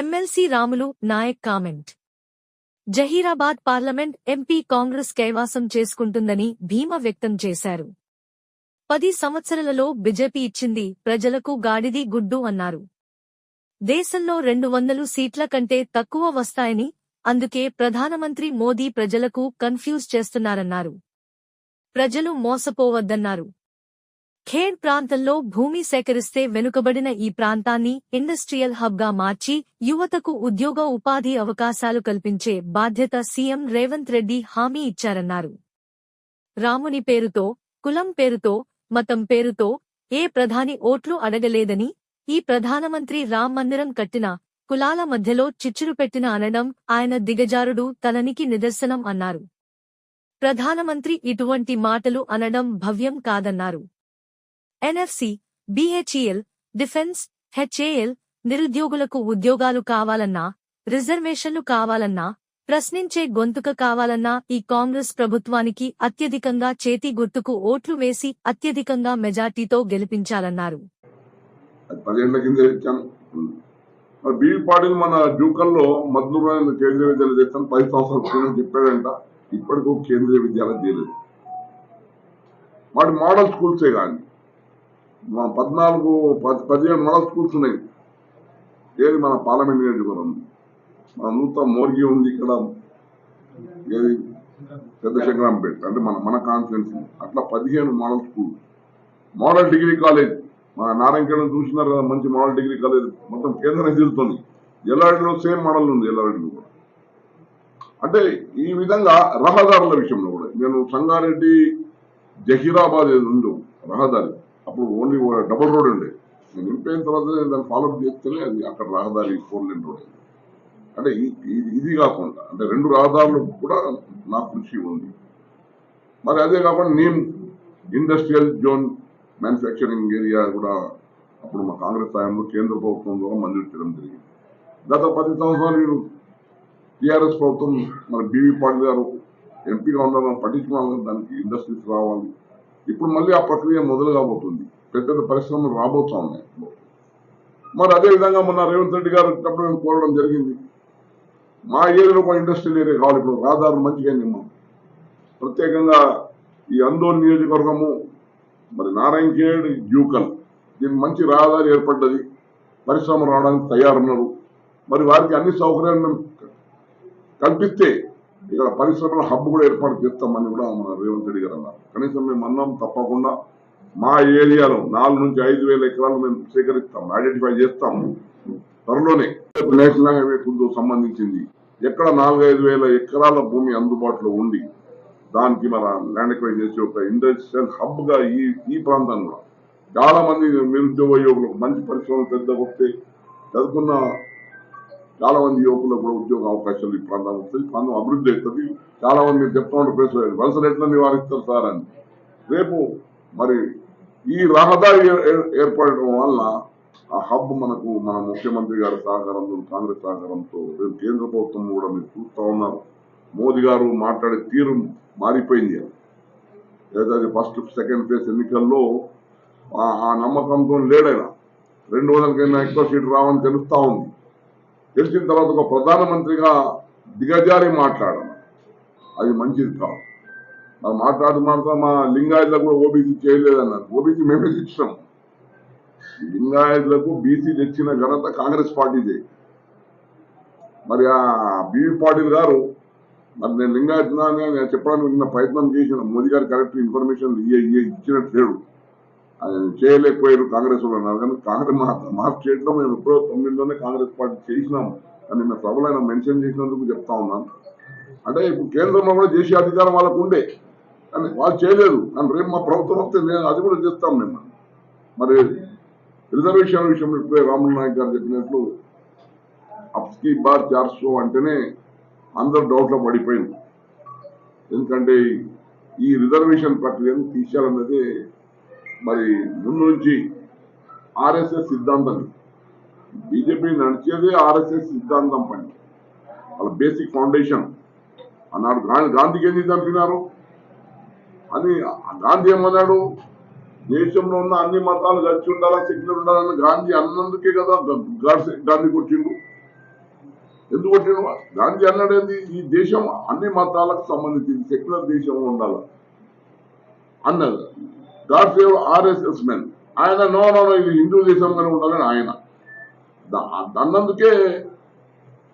MLC Ramulu Naik comment. Zaheerabad parliament MP Congress కైవాసం చేసుకుంటుందని భీమ వ్యక్తం చేశారు. పది సంవత్సరాలలో బీజేపీ ఇచ్చింది ప్రజలకు గాడిది గుడ్డు అన్నారు. దేశంలో రెండు వందలు సీట్ల కంటే తక్కువ వస్తాయని అందుకే ప్రధానమంత్రి మోదీ ప్రజలకు కన్ఫ్యూజ్ చేస్తున్నారన్నారు. ప్రజలు మోసపోవద్దన్నారు. ఖేడ్ ప్రాంతంలో భూమి సేకరిస్తే వెనుకబడిన ఈ ప్రాంతాన్ని ఇండస్ట్రియల్ హబ్గా మార్చి యువతకు ఉద్యోగ ఉపాధి అవకాశాలు కల్పించే బాధ్యత సీఎం రేవంత్ రెడ్డి హామీ ఇచ్చారన్నారు. రాముని పేరుతో కులం పేరుతో మతం పేరుతో ఏ ప్రధాని ఓట్లు అడగలేదని ఈ ప్రధానమంత్రి రామ్ మందిరం కట్టిన కులాల మధ్యలో చిచ్చురు పెట్టిన అనడం ఆయన దిగజారుడు తననికి నిదర్శనం అన్నారు. ప్రధానమంత్రి ఇటువంటి మాటలు అనడం భవ్యం కాదన్నారు. ఎన్ఎఫ్సి బిహెచ్ఈఎల్ డిఫెన్స్ హెచ్ఏఎల్ నిరుద్యోగులకు ఉద్యోగాలు కావాలన్నా రిజర్వేషన్లు కావాలన్నా ప్రశ్నించే గొంతుక కావాలన్నా ఈ కాంగ్రెస్ ప్రభుత్వానికి అత్యధికంగా చేతి గుర్తుకు ఓట్లు వేసి అత్యధికంగా మెజార్టీతో గెలిపించాలన్నారు. మరి బీవీ పాటిల్ మన డ్యూకల్లో మద్దూరు కేంద్రీయ విద్యాలయం చేస్తాను పది సంవత్సరాల క్రితం చెప్పాడంట. ఇప్పటికూ కేంద్రీయ విద్యాలయం చేయలేదు వాటి మోడల్ స్కూల్సే కానీ పద్నాలుగు పది పదిహేను మోడల్ స్కూల్స్ ఉన్నాయి ఏది మన పార్లమెంట్ నియోజకవర్గం? మన నూతన మోర్గి ఉంది ఇక్కడ. ఏది? పెద్ద శంకరాంపేట అంటే మన మన కాన్ఫరెన్స్ అట్లా పదిహేను model school. Model degree college. మన నారాయణఖేడం చూసినారు కదా మంచి మోడల్ డిగ్రీ కాలేజ్. మొత్తం కేంద్ర నిధులతోని. ఎల్ఆర్డీలో సేమ్ మోడల్ ఉంది ఎల్ఆర్డీలో కూడా. అంటే ఈ విధంగా రహదారుల విషయంలో కూడా. నేను సంగారెడ్డి జహీరాబాద్ ఏది ఉందో రహదారి. అప్పుడు ఓన్లీ డబుల్ రోడ్ ఉండే నేను నింపైన తర్వాత నేను దాన్ని ఫాలో చేస్తేనే అది అక్కడ రహదారి ఫోర్ లైన్ రోడ్ అయింది. అంటే ఇది- ఇది కాకుండా అంటే రెండు రహదారులు కూడా నా కృషి ఉంది. మరి అదే కాకుండా నేను ఇండస్ట్రియల్ జోన్ మ్యానుఫ్యాక్చరింగ్ ఏరియా కూడా అప్పుడు మా కాంగ్రెస్ హయాంలో కేంద్ర ప్రభుత్వం ద్వారా మంజూరు చేయడం జరిగింది. గత పది సంవత్సరాలు నేను టీఆర్ఎస్ ప్రభుత్వం మన బీవీ పాటిల్ గారు ఎంపీగా ఉన్నారు మనం పట్టించుకోవాలి దానికి ఇండస్ట్రీస్ రావాలి. ఇప్పుడు మళ్ళీ ఆ ప్రక్రియ మొదలు కాబోతుంది. పెద్ద పెద్ద పరిశ్రమలు రాబోతా ఉన్నాయి మరి అదే విధంగా మొన్న రేవంత్ రెడ్డి గారు వచ్చినప్పుడు మేము కోరడం జరిగింది. మా ఏరియాలో ఒక ఇండస్ట్రియల్ ఏరియా కావాలి. ఇప్పుడు రహదారులు మంచిగా నిమ్మాం ప్రత్యేకంగా ఈ అందోల్ నియోజకవర్గము మరి నారాయణఖేడ్ యూకల్ దీని మంచి రహదారి ఏర్పడ్డది. పరిశ్రమ రావడానికి తయారున్నారు. మరి వారికి అన్ని సౌకర్యాలు కల్పిస్తే ఇక్కడ పరిశ్రమల హబ్ కూడా ఏర్పాటు చేస్తామని కూడా మన రేవంత్ రెడ్డి గారు అన్నారు. కనీసం మేము అన్నాం తప్పకుండా మా ఏరియాలో నాలుగు నుంచి ఐదు వేల ఎకరాలు మేము సేకరిస్తాం ఐడెంటిఫై చేస్తాం. త్వరలోనే నేషనల్ హైవే కు సంబంధించింది. ఎక్కడ నాలుగైదు వేల ఎకరాల భూమి అందుబాటులో ఉండి దానికి మన ల్యాండ్ ఎక్వైర్ చేసే ఒక ఇండస్ట్రియల్ హబ్గా ఈ ఈ ప్రాంతంలో. చాలా మంది నిరుద్యోగ యువకులకు మంచి పరిశ్రమలు పెద్ద వస్తే చదువుకున్న చాలా మంది యువకులకు కూడా ఉద్యోగ అవకాశాలు ఈ ప్రాంతం వస్తుంది ప్రాంతం అభివృద్ధి అవుతుంది చాలా మంది మీరు చెప్తా ఉంటే వలసలు ఎట్లా నివారిస్తారు సార్ అని. రేపు మరి ఈ రహదారి ఏర్పడటం వల్ల ఆ హబ్ మనకు మన ముఖ్యమంత్రి గారి సహకారంతో కాంగ్రెస్ సహకారంతో రేపు కేంద్ర ప్రభుత్వం కూడా మీరు చూస్తా ఉన్నారు. మోదీ గారు మాట్లాడే తీరు మారిపోయింది. లేదా ఫస్ట్ సెకండ్ ఫేజ్ ఎన్నికల్లో ఆ- ఆ నమ్మకంతో లేడైనా రెండు వందలకైనా ఎక్కువ సీట్లు రావని తెలుస్తా ఉంది. తెలిసిన తర్వాత ఒక ప్రధానమంత్రిగా దిగజారి మాట్లాడడం. అది మంచిది కాదు. మరి మాట్లాడుతూ మాట్లాడుతూ మా లింగాయతులకు కూడా ఓబీసీ చేయలేదన్నారు. ఓబీసీ మేమే తెచ్చినాం. లింగాయతులకు బీసీ తెచ్చిన ఘనత కాంగ్రెస్ పార్టీదే. మరి ఆ బీవీ పాటిల్ గారు మరి నేను లింగాయత్ నేను చెప్పడానికి నిన్న ప్రయత్నం చేసిన. మోదీ గారు కరెక్ట్ ఇన్ఫర్మేషన్ ఇచ్చినట్లేడు చేయలేకపోయారు కాంగ్రెస్ వాళ్ళు అన్నారు. కానీ కాంగ్రెస్ మార్క్ మా మేము ఎప్పుడో తొమ్మిదిలోనే కాంగ్రెస్ పార్టీ చేసినాము అని నిన్న సభలో ఆయన మెన్షన్ చేసినందుకు చెప్తా ఉన్నాను. అంటే ఇప్పుడు కేంద్రంలో కూడా చేసే అధికారం వాళ్ళకు ఉండే. కానీ వాళ్ళు చేయలేదు. కానీ రేపు మా ప్రభుత్వం వస్తే నేను అది కూడా చేస్తాం మేము. మరి రిజర్వేషన్ విషయంలో ఇప్పుడే రాములు నాయక్ గారు చెప్పినట్లు అప్స్కి బార్ చార్సో అంటేనే అందరు డౌట్లో పడిపోయింది ఎందుకంటే ఈ రిజర్వేషన్ ప్రక్రియను తీసేయాలన్నది మరి ముందు నుంచి ఆర్ఎస్ఎస్ సిద్ధాంతం. బీజేపీ నడిచేదే ఆర్ఎస్ఎస్ సిద్ధాంతం పని. వాళ్ళ బేసిక్ ఫౌండేషన్ అన్నాడు గాంధీకి ఏం చంపినారు అని గాంధీ ఏమన్నాడు? దేశంలో ఉన్న అన్ని మతాలు కలిసి ఉండాలా శక్తులు ఉండాలని గాంధీ అన్నందుకే కదా గాంధీ కొట్టిండు. ఎందుకు కొట్టిండు? గాంధీ అన్నాడు ఏంది? ఈ దేశం అన్ని మతాలకు సంబంధించింది సెక్యులర్ దేశం ఉండాలి? అన్నది. God save RSS men. ఆయన నో నో ఇది హిందూ దేశంగానే ఉండాలని ఆయన. అన్నందుకే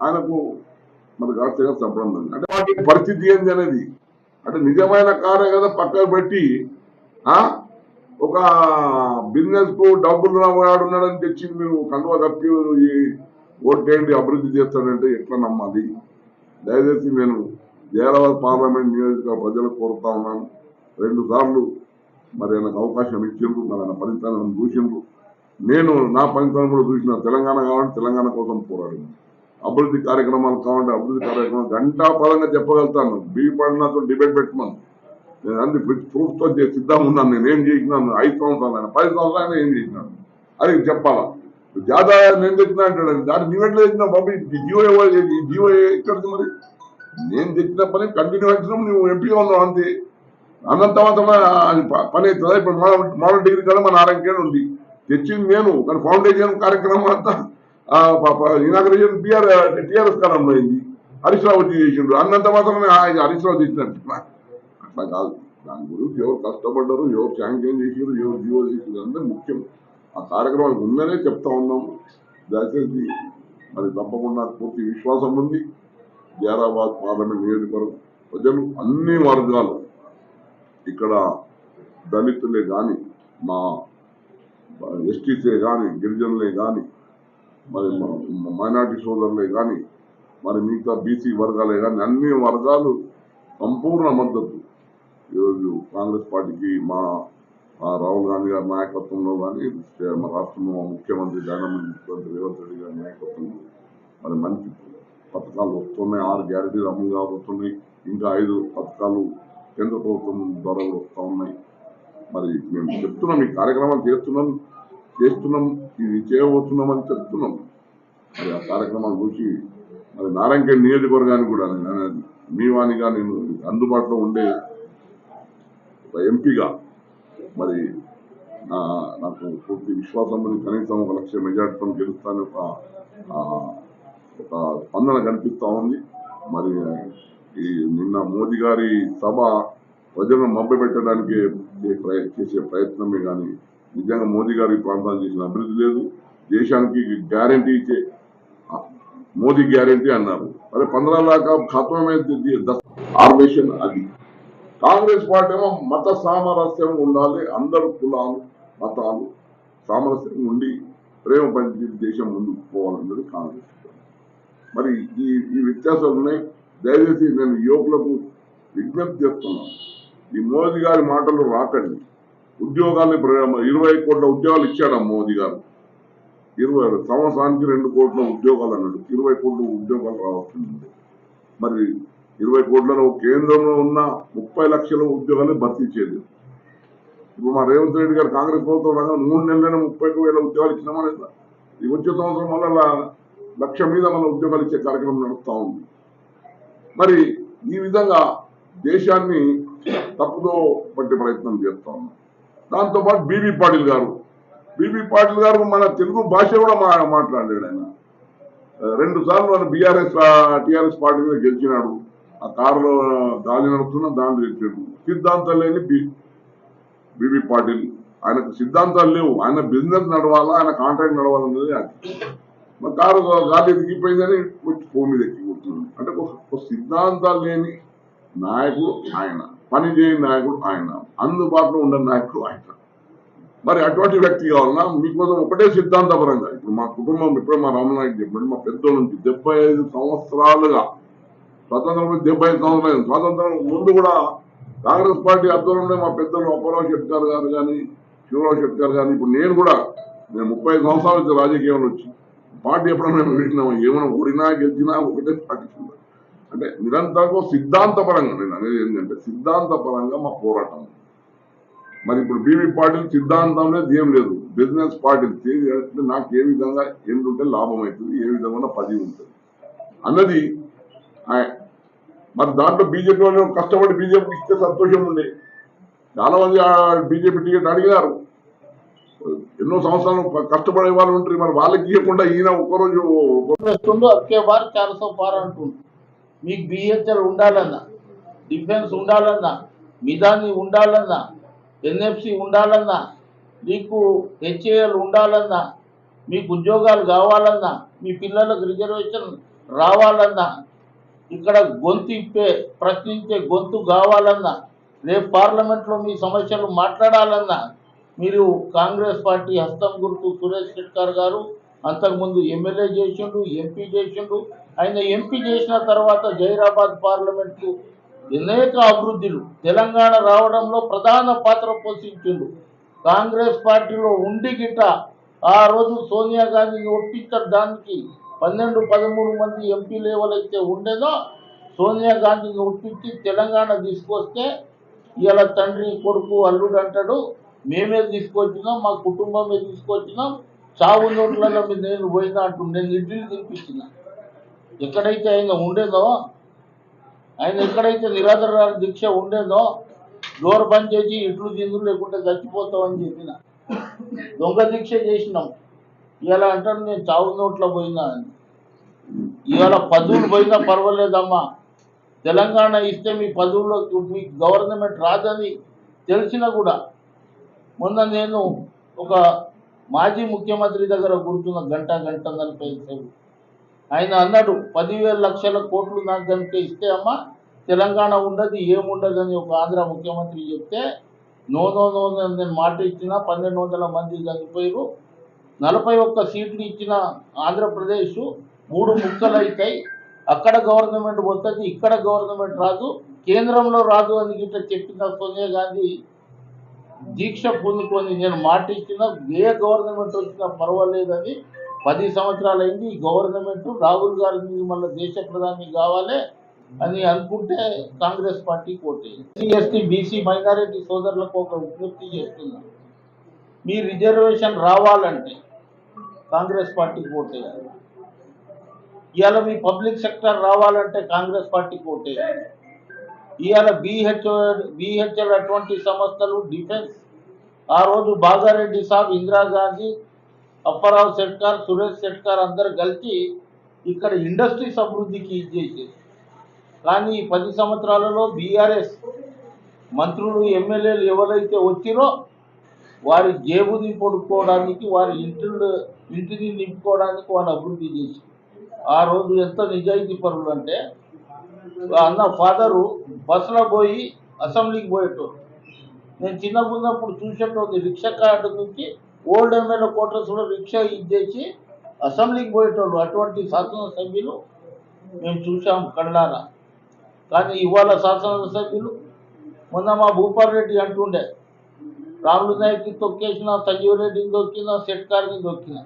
ఆయనకు మన గాడ్ సేవ సంబంధం అంటే వాటి పరిస్థితి ఏంది అనేది? అంటే నిజమైన కారే కదా పక్కకు పెట్టి ఒక బిజినెస్కు డబ్బులు వాడున్నాడని తెచ్చి మీరు కండువ తప్పి ఈ ఓటేంటి అభివృద్ధి చేస్తాడంటే ఎట్లా నమ్మాలి? దయచేసి నేను జైరాబాద్ పార్లమెంట్ నియోజకవర్గ ప్రజలకు కోరుతా ఉన్నాను. రెండు సార్లు మరి నాకు అవకాశం ఇచ్చిండ్రు మరి ఆయన ఫలితాలను చూసిండ్రు నేను నా ఫలితాలను కూడా చూసిన తెలంగాణ కావాలంటే తెలంగాణ కోసం పోరాడింది. అభివృద్ధి కార్యక్రమాలు కావాలంటే అభివృద్ధి కార్యక్రమాలు. గంటా చెప్పగలుగుతాను. బీ పడినతో డిబేట్ పెట్టుకున్నాను నేను అన్ని ప్రూఫ్తో సిద్ధంగా ఉన్నాను. నేను ఏం చేసినాను? ఐదు సంవత్సరాలు ఆయన పది సంవత్సరాలు ఏం చేసినాను? అది చెప్పాలా? జాదా నేను తెచ్చినా అంటాడు. దాన్ని నీవెట్లా తెచ్చినా బాబు. జీవో జియో ఎవరు జియో ఎక్కడిది మరి? నేను తెచ్చిన పని కంటిన్యూ వచ్చినాం నువ్వు ఎంపీగా ఉన్నావు అంతే. అన్నంత మాత్రమే అది ప- పని అవుతుందా? ఇప్పుడు మోడల్ మోడల్ డిగ్రీ కదా మన ఆరోగ్యం ఉంది. తెచ్చింది నేను కానీ ఫౌండేషన్ కార్యక్రమం అంతా ఇనాగ్రేషన్ టీఆర్ టీఆర్ఎస్ కాలంలో అయింది. హరీశ్రావు చేసిండు. అన్నంత మాత్రమే ఆయన హరీష్ రావు తెచ్చినట్టు అట్లా కాదు. దాని గురించి ఎవరు కష్టపడ్డారు ఎవరు శాంక్షన్ చేసారు ఎవరు జీవో చేసారు అంటే ముఖ్యం. ఆ కార్యక్రమాలు ఉందనే చెప్తా ఉన్నాము దయచేసి మరి తప్పకుండా పూర్తి విశ్వాసం ఉంది. జైరాబాద్ పార్లమెంట్ నియోజకవర్గం ప్రజలు అన్ని వర్గాలు ఇక్కడ దళితులే కానీ మా ఎస్టీసే కానీ గిరిజనులే కానీ మరి మైనార్టీ సోదరులే కానీ మరి మిగతా బీసీ వర్గాలే కానీ అన్ని వర్గాలు సంపూర్ణ మద్దతు. ఈరోజు కాంగ్రెస్ పార్టీకి మా మా రాహుల్ గాంధీ గారి నాయకత్వంలో కానీ మన రాష్ట్రంలో ముఖ్యమంత్రి జగన్మోహన్ ముఖ్యమంత్రి రేవంత్ రెడ్డి గారి నాయకత్వంలో మరి మంచి పథకాలు వస్తున్నాయి. ఆరు గ్యారెంటీలు అమలు కాబోతున్నాయి. ఇంకా ఐదు పథకాలు కేంద్ర ప్రభుత్వం ద్వారా కూడా వస్తూ ఉన్నాయి? మరి మేము చెప్తున్నాం ఈ కార్యక్రమాలు చేస్తున్నాం చేస్తున్నాం ఇది చేయబోతున్నామని చెప్తున్నాం. మరి ఆ కార్యక్రమాలు చూసి మరి నారాయణఖేడ్ నియోజకవర్గానికి కూడా నేను మీ వాణిగా నేను అందుబాటులో ఉండే ఒక ఎంపీగా మరి నా నాకు పూర్తి విశ్వాసం ఉంది. కనీసం ఒక లక్ష మెజార్టీతో గెలుస్తాను ఒక ఒక స్పందన కనిపిస్తూ ఉంది. మరి ఈ నిన్న మోదీ గారి సభ ప్రజలను మభ్యపెట్టడానికి పెట్టడానికి చేసే ప్రయత్నమే కానీ నిజంగా మోదీ గారి ప్రాంతాలు చేసిన అభివృద్ధి లేదు. దేశానికి గ్యారంటీ ఇచ్చే మోదీ గ్యారంటీ అన్నారు. అదే పంద్రా లాఖ ఖాతా ఆర్మేషన్ అది. కాంగ్రెస్ పార్టీ ఏమో మత సామరస్యం ఉండాలి అందరు కులాలు మతాలు సామరస్యం ఉండి ప్రేమ పంచి దేశం ముందుకు పోవాలన్నది కాంగ్రెస్. మరి ఈ ఈ వ్యత్యాసాలు ఉన్నాయి దయచేసి నేను యువకులకు విజ్ఞప్తి చేస్తున్నాను ఈ మోదీ గారి మాటలు రాకండి. ఉద్యోగాన్ని ఇరవై కోట్ల ఉద్యోగాలు ఇచ్చాడు మోదీ గారు? ఇరవై సంవత్సరానికి రెండు కోట్ల ఉద్యోగాలు అన్నాడు. ఇరవై కోట్ల ఉద్యోగాలు రావాల్సింది మరి ఇరవై కోట్లలో కేంద్రంలో ఉన్న ముప్పై లక్షల ఉద్యోగాలు భర్తీ చేయలేదు. ఇప్పుడు మా రేవంత్ రెడ్డి గారు కాంగ్రెస్ ప్రభుత్వం రాగా మూడు నెలలైనా ముప్పై వేల ఉద్యోగాలు ఇచ్చినామని ఈ వచ్చే సంవత్సరం వల్ల లక్ష మీద మన ఉద్యోగాలు ఇచ్చే కార్యక్రమం నడుస్తూ ఉంది. మరి ఈ విధంగా దేశాన్ని తప్పుదో పట్టే ప్రయత్నం చేస్తా. ఉన్నాం దాంతోపాటు బీబీ పాటిల్ గారు. బీబీ పాటిల్ గారు మన తెలుగు భాష కూడా మా మాట్లాడాడు ఆయన. రెండు సార్లు మన బీఆర్ఎస్ టీఆర్ఎస్ పార్టీ మీద గెలిచినాడు. ఆ కారులో దాని నడుపుతున్న దాన్ని గెలిచాడు. సిద్ధాంతాలు లేని బీబీ పాటిల్. ఆయనకు సిద్ధాంతాలు లేవు. ఆయన బిజినెస్ నడవాలా ఆయన కాంట్రాక్ట్ నడవాలన్నది అది. మరి కారు గాలి ఎదిగిపోయిందని వచ్చి ఫోన్ మీద ఎక్కి అంటే ఒక సిద్ధాంతాలు లేని నాయకుడు ఆయన పనిచేయని నాయకుడు ఆయన అందుబాటులో ఉండే నాయకుడు ఆయన. మరి అటువంటి వ్యక్తి కావాలన్నా మీకోసం ఒకటే సిద్ధాంతపరంగా ఇప్పుడు మా కుటుంబం ఇప్పుడు మా రామనాయుడు చెప్పాడు మా పెద్దల నుంచి డెబ్బై ఐదు సంవత్సరాలుగా స్వతంత్రం డెబ్బై ఐదు సంవత్సరాలు స్వాతంత్రం ముందు కూడా కాంగ్రెస్ పార్టీ ఆధ్వర్యంలో మా పెద్దలు అప్పారావు షెట్కర్ గారు కానీ శివరావు షెట్కర్ కానీ ఇప్పుడు నేను కూడా నేను ముప్పై ఐదు సంవత్సరాల నుంచి రాజకీయంలో వచ్చి పార్టీ ఎప్పుడైనా మేము పెట్టినాము ఏమైనా ఓడినా గెలిచినా ఒకటే పార్టీ అంటే నిరంతరం సిద్ధాంతపరంగా నేను అనేది ఏంటంటే సిద్ధాంతపరంగా మా పోరాటం. మరి ఇప్పుడు బీవీ పార్టీలు సిద్ధాంతం లేదు ఏం లేదు. బిజినెస్ పార్టీలు నాకు ఏ విధంగా ఎన్ని ఉంటే లాభం అవుతుంది ఏ విధంగా పది ఉంటుంది. అన్నది మరి దాంట్లో బీజేపీ వాళ్ళు కష్టపడి బీజేపీకి ఇస్తే సంతోషం ఉండే చాలా మంది బీజేపీ టికెట్ అడిగినారు. ఎన్నో సంవత్సరాలు కష్టపడే వాళ్ళు ఉంటారు. మరి వాళ్ళకి ఇవ్వకుండా ఈయన ఒక్కరోజు వస్తుండు అక్కే వారు చాలా సో అంటుండ్రు మీకు బిహెచ్ఎల్ ఉండాలన్నా డిఫెన్స్ ఉండాలన్నా మిదాని ఉండాలన్నా ఎన్ఎఫ్సి ఉండాలన్నా మీకు హెచ్ఏఎల్ ఉండాలన్నా మీకు ఉద్యోగాలు కావాలన్నా మీ పిల్లలకు రిజర్వేషన్ రావాలన్నా ఇక్కడ గొంతు ఇప్పే ప్రశ్నించే గొంతు కావాలన్నా రేపు పార్లమెంట్లో మీ సమస్యలు మాట్లాడాలన్నా మీరు కాంగ్రెస్ పార్టీ హస్తం గుర్తు సురేష్ షెట్కర్ గారు అంతకుముందు ఎమ్మెల్యే చేసిండు ఎంపీ చేసిండు. ఆయన ఎంపీ చేసిన తర్వాత జైరాబాద్ పార్లమెంట్కు అనేక అభివృద్ధులు తెలంగాణ రావడంలో ప్రధాన పాత్ర పోషించిండు. కాంగ్రెస్ పార్టీలో ఉండి గిట ఆ రోజు సోనియా గాంధీని ఒప్పించడానికి పన్నెండు పదమూడు మంది ఎంపీలు ఎవరైతే ఉండేదో సోనియా గాంధీని ఒప్పించి తెలంగాణ తీసుకొస్తే ఇలా తండ్రి కొడుకు అల్లుడు అంటాడు. మేమే తీసుకొచ్చినాం మా కుటుంబమే తీసుకొచ్చినాం. చావు నోట్లలో మీద నేను పోయినా అంటూ నేను ఇడ్లీలు తినిపించిన ఎక్కడైతే ఆయన ఉండేదో ఆయన ఎక్కడైతే నిరాధార దీక్ష ఉండేదో డోర్ బంద్ చేసి ఇట్లు తిందులు లేకుంటే చచ్చిపోతామని చెప్పిన. దొంగ దీక్ష చేసినాం. ఇలా అంటారు నేను చావు నోట్లో పోయినా అని. ఇవాళ పదవులు పోయినా పర్వాలేదమ్మా. తెలంగాణ ఇస్తే మీ పదవుల్లో మీ గవర్నమెంట్ రాదని తెలిసినా కూడా మొన్న నేను ఒక మాజీ ముఖ్యమంత్రి దగ్గర కూర్చున్న గంట గంట నలభై ఆయన అన్నాడు పదివేల లక్షల కోట్లు నాకు కనుక ఇస్తే అమ్మా తెలంగాణ ఉండదు ఏముండదు అని ఒక ఆంధ్ర ముఖ్యమంత్రి చెప్తే నో నో నో నేను మాట ఇచ్చిన పన్నెండు వందల మంది చనిపోయారు నలభై ఒక్క సీట్లు ఇచ్చిన ఆంధ్రప్రదేశ్ మూడు ముక్కలు అవుతాయి అక్కడ గవర్నమెంట్ పోతుంది ఇక్కడ గవర్నమెంట్ రాదు కేంద్రంలో రాదు అని గిట్ట చెప్పిన సోనియా గాంధీ దీక్ష పొందుకొని నేను మాట ఇచ్చిన ఏ గవర్నమెంట్ వచ్చినా పర్వాలేదని పది సంవత్సరాలు అయింది ఈ గవర్నమెంట్ రాహుల్ గాంధీ మళ్ళీ దేశ ప్రధాని కావాలి అని అనుకుంటే కాంగ్రెస్ పార్టీ కోటి ఎస్టీ బీసీ మైనారిటీ సోదరులకు ఒక విజ్ఞప్తి చేస్తున్నా. మీ రిజర్వేషన్ రావాలంటే కాంగ్రెస్ పార్టీ కోటేయాలి ఇవాళ మీ పబ్లిక్ సెక్టర్ రావాలంటే కాంగ్రెస్ పార్టీ కోటేయాలి ఇవాళ బిహెచ్ బిహెచ్ఎల్ అటువంటి సంస్థలు డిఫెన్స్. ఆ రోజు బాజారెడ్డి సాబ్ ఇందిరాగాంధీ అప్పారావు శెట్కర్ సురేష్ శెట్కర్ అందరు కలిసి ఇక్కడ ఇండస్ట్రీస్ అభివృద్ధికి ఇది చేసేది. కానీ ఈ పది సంవత్సరాలలో బీఆర్ఎస్ మంత్రులు ఎమ్మెల్యేలు ఎవరైతే వచ్చిరో వారి జేబుని పొడుక్కోవడానికి వారి ఇంటిని ఇంటిని నింపుకోవడానికి వాళ్ళు అభివృద్ధి చేసి ఆ రోజు ఎంత నిజాయితీ పరులు అంటే అన్న ఫాదరు బస్సులో పోయి అసెంబ్లీకి పోయేటోడు. నేను చిన్నగా ఉన్నప్పుడు చూసేటోది రిక్షా కార్డు నుంచి ఓల్డ్ ఎమ్మెల్యే కోటర్స్లో రిక్షా ఇచ్చేసి అసెంబ్లీకి పోయేటోడు. అటువంటి శాసనసభ్యులు మేము చూసాం కళ్ళారా కానీ ఇవాళ శాసనసభ్యులు మొన్న మా భూపాల్ రెడ్డి అంటుండే రాములు నాయక్కి తొక్కేసిన సంజీవ్ రెడ్డిని దొక్కిన సెట్కార్ని దొక్కిన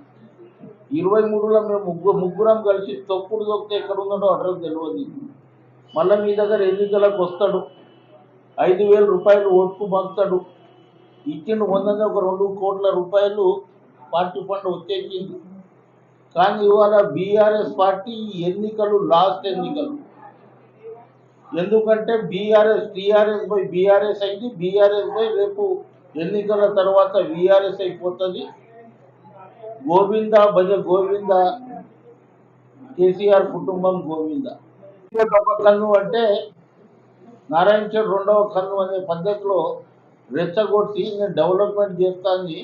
ఇరవై మూడులో మేము ముగ్గురు ముగ్గురం కలిసి తొక్కుడు దొక్కితే ఎక్కడ ఉన్నాడో అడ్రస్ తెలియదు మళ్ళీ మీ దగ్గర ఎన్నికలకు వస్తాడు? ఐదు వేల రూపాయలు ఓటుకు పంపుతాడు. ఇచ్చిన వందనే ఒక రెండు కోట్ల రూపాయలు పార్టీ ఫండ్ వచ్చేసింది. కానీ ఇవాళ బీఆర్ఎస్ పార్టీ ఈ ఎన్నికలు లాస్ట్ ఎన్నికలు. ఎందుకంటే బీఆర్ఎస్ టీఆర్ఎస్ పోయి బీఆర్ఎస్ అయింది. బీఆర్ఎస్ పోయి రేపు ఎన్నికల తర్వాత వీఆర్ఎస్ అయిపోతుంది. గోవింద భజ గోవింద కేసీఆర్ కుటుంబం గోవింద. ఒక కన్ను అంటే నారాయణ రెండవ కన్ను అనే పద్ధతిలో రెచ్చగొట్టి నేను డెవలప్మెంట్ చేస్తాను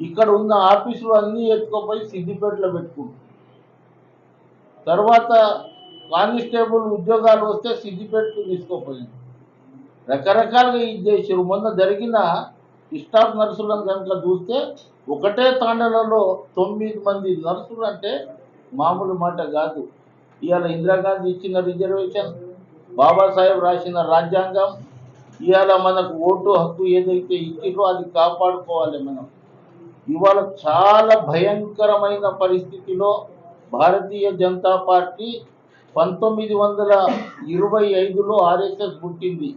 ఇక్కడ ఉన్న ఆఫీసులు అన్నీ ఎత్తుకుపోయి సిద్దిపేటలో పెట్టుకుంటాను తర్వాత కానిస్టేబుల్ ఉద్యోగాలు వస్తే సిద్దిపేటకు తీసుకోపోయింది. రకరకాలుగా ఇది చేసారు మొన్న జరిగిన స్టాఫ్ నర్సులను కనుక చూస్తే ఒకటే తాండలలో తొమ్మిది మంది నర్సులు అంటే మామూలు మాట కాదు. ఇవాళ ఇందిరాగాంధీ ఇచ్చిన రిజర్వేషన్ బాబాసాహెబ్ రాసిన రాజ్యాంగం ఇవాళ మనకు ఓటు హక్కు ఏదైతే ఇచ్చిందో అది కాపాడుకోవాలి మనం. ఇవాళ చాలా భయంకరమైన పరిస్థితిలో భారతీయ జనతా పార్టీ పంతొమ్మిది వందల ఇరవై ఐదులో ఆర్ఎస్ఎస్ పుట్టింది.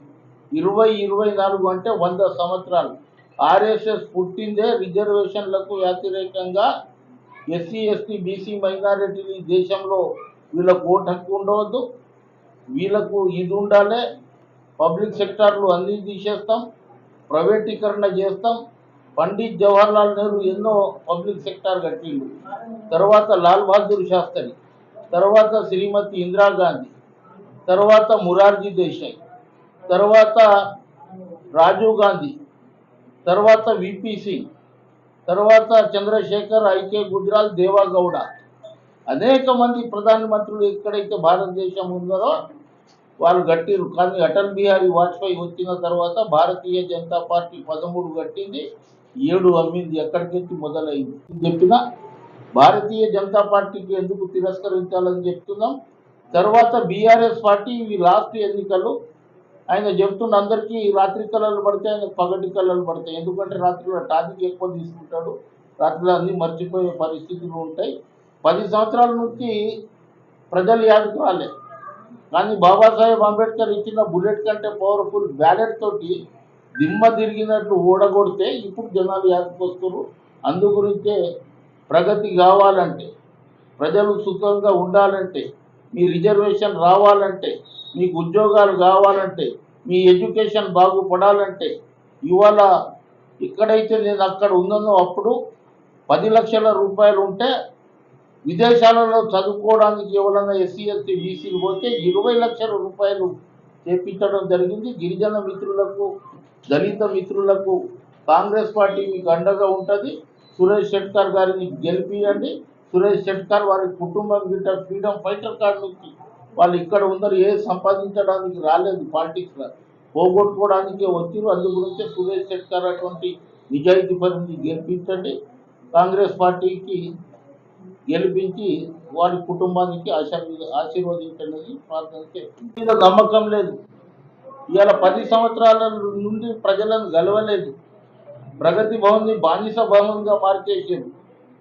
ఇరవై ఇరవై నాలుగు అంటే వంద సంవత్సరాలు. ఆర్ఎస్ఎస్ పుట్టిందే రిజర్వేషన్లకు వ్యతిరేకంగా ఎస్సీ ఎస్టీ బీసీ మైనారిటీలు దేశంలో వీళ్ళకు ఓటు హక్కు ఉండవద్దు. వీళ్ళకు ఇది ఉండాలి. పబ్లిక్ సెక్టార్లు అన్నీ తీసేస్తాం. ప్రైవేటీకరణ చేస్తాం. పండిత్ జవహర్లాల్ నెహ్రూ ఎన్నో పబ్లిక్ సెక్టార్ కట్టిండు. తర్వాత లాల్ బహదూర్ శాస్త్రి తర్వాత శ్రీమతి ఇందిరాగాంధీ తర్వాత మురార్జీ దేశాయ్ తర్వాత రాజీవ్ గాంధీ తర్వాత విపి సింగ్ తర్వాత చంద్రశేఖర్ ఐకే గుజరాల్ దేవాగౌడ అనేక మంది ప్రధానమంత్రులు ఎక్కడైతే భారతదేశం ఉందో వాళ్ళు గట్టిరు కానీ అటల్ బిహారీ వాజ్పేయి వచ్చిన తర్వాత భారతీయ జనతా పార్టీ పదమూడు కట్టింది ఏడు అమ్మింది ఎక్కడికెత్తి మొదలైంది చెప్పిన భారతీయ జనతా పార్టీకి ఎందుకు తిరస్కరించాలని చెప్తున్నాం. తర్వాత బీఆర్ఎస్ పార్టీ ఇవి లాస్ట్ ఎన్నికలు. ఆయన చెప్తున్న అందరికీ రాత్రి కళలు పడితే ఆయన పగటి కళలు పడతాయి. ఎందుకంటే రాత్రిలో టాపిక్ ఎక్కువ తీసుకుంటాడు. రాత్రిలో అన్నీ మర్చిపోయే పరిస్థితులు ఉంటాయి. పది సంవత్సరాల నుంచి ప్రజలు యాదకు రాలే. కానీ బాబాసాహెబ్ అంబేద్కర్ ఇచ్చిన బుల్లెట్ కంటే పవర్ఫుల్ బ్యాలెట్ తోటి దిమ్మ తిరిగినట్లు ఓడగొడితే ఇప్పుడు జనాలు యాదకొస్తారు అందు గురించే ప్రగతి కావాలంటే ప్రజలు సుఖంగా ఉండాలంటే మీ రిజర్వేషన్ రావాలంటే మీకు ఉద్యోగాలు కావాలంటే మీ ఎడ్యుకేషన్ బాగుపడాలంటే ఇవాళ ఎక్కడైతే నేను అక్కడ ఉన్నానో అప్పుడు పది లక్షల రూపాయలు ఉంటే విదేశాలలో చదువుకోవడానికి ఎవరైనా ఎస్సీ ఎస్టీ బీసీలు పోతే ఇరవై లక్షల రూపాయలు చేపించడం జరిగింది. గిరిజన మిత్రులకు దళిత మిత్రులకు కాంగ్రెస్ పార్టీ మీకు అండగా ఉంటుంది. సురేష్ షెట్కర్ గారిని గెలిపియండి. సురేష్ షెట్కర్ వారి కుటుంబం గిట్ట ఫ్రీడమ్ ఫైటర్ కార్డు నుంచి వాళ్ళు ఇక్కడ ఉన్నారు. ఏ సంపాదించడానికి రాలేదు పాలిటిక్స్లో పోగొట్టుకోవడానికే వచ్చిరు అందు గురించి సురేష్ శెట్కర్ అటువంటి నిజాయితీ పరిమితి గెలిపించండి. కాంగ్రెస్ పార్టీకి గెలిపించి వారి కుటుంబానికి ఆశీర్వద ఆశీర్వదించండి ప్రార్థన చేస్తుంది నమ్మకం లేదు. ఇవాళ పది సంవత్సరాల నుండి ప్రజలను గెలవలేదు. ప్రగతి భవన్ని బానిస భవన్గా మార్చేసారు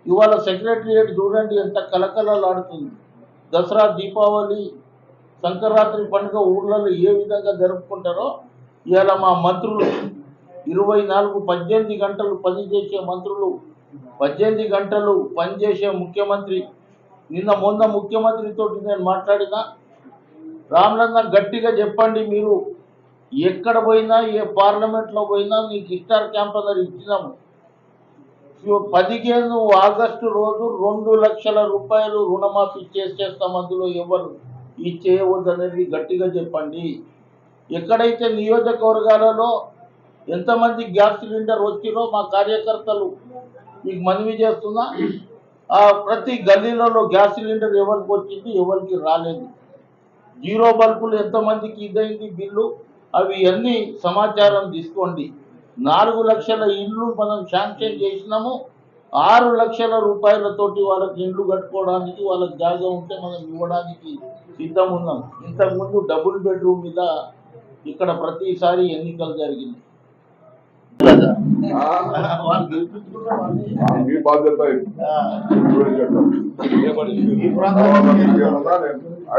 ఇవాళ సెక్రటరియట్ చూడండి ఎంత కలకలలాడుతుంది దసరా దీపావళి సంక్రాంతి పండుగ ఊర్లలో ఏ విధంగా జరుపుకుంటారో ఇవాళ మా మంత్రులు ఇరవై నాలుగు పద్దెనిమిది గంటలు పనిచేసే మంత్రులు పద్దెనిమిది గంటలు పనిచేసే ముఖ్యమంత్రి నిన్న మొన్న ముఖ్యమంత్రితో నేను మాట్లాడినా రామ్లన్న గట్టిగా చెప్పండి మీరు ఎక్కడ పోయినా ఏ పార్లమెంట్లో పోయినా మీకు ఇస్టార్ క్యాంపనర్ ఇచ్చినాము. పదిహేను ఆగస్టు రోజు రెండు లక్షల రూపాయలు రుణమాఫీ చేసేస్తాం అందులో ఎవరు? ఈ చేయవద్దనేది గట్టిగా చెప్పండి. ఎక్కడైతే నియోజకవర్గాలలో ఎంతమంది గ్యాస్ సిలిండర్ వచ్చిరో మా కార్యకర్తలు మీకు మనవి చేస్తున్నా? ఆ ప్రతి గల్లీలలో గ్యాస్ సిలిండర్ ఎవరికి వచ్చింది ఎవరికి రాలేదు. జీరో బల్బులు ఎంతమందికి ఇదైంది బిల్లు? అవి అన్ని సమాచారం తీసుకోండి. నాలుగు లక్షల ఇళ్ళు మనం శాంక్షన్ చేసినాము. ఆరు లక్షల రూపాయలతోటి వాళ్ళకి ఇండ్లు కట్టుకోవడానికి వాళ్ళకి జాగా ఉంటే మనం ఇవ్వడానికి సిద్ధం ఉన్నాం. ఇంతకుముందు డబుల్ బెడ్రూమ్ మీద ఇక్కడ ప్రతిసారి ఎన్నికలు జరిగింది. మీ బాధ్యత